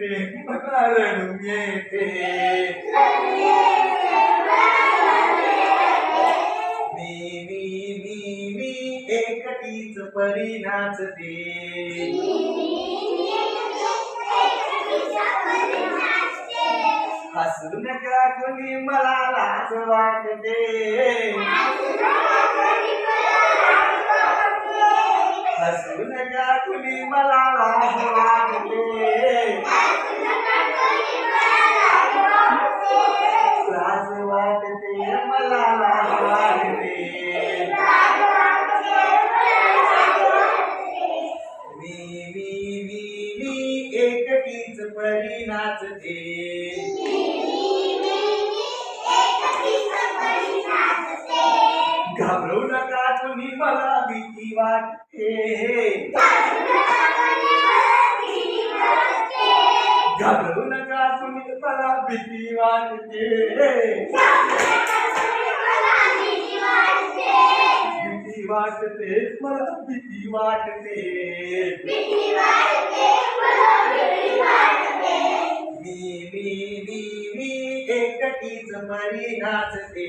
मला रडू येते मी मी मी मी एकटीच परी नाचते हसू नका कुणी मला लाज वाटते हसू नका कुणी मला लाज वाटते परी नाचते घाबरू नका तुम्ही मला भीती वाटते. घाबरू नका तुम्ही मला भीती वाटते भीती वाटते मला भीती वाटते. मी मी मी मी एकटीच मरी नाचते.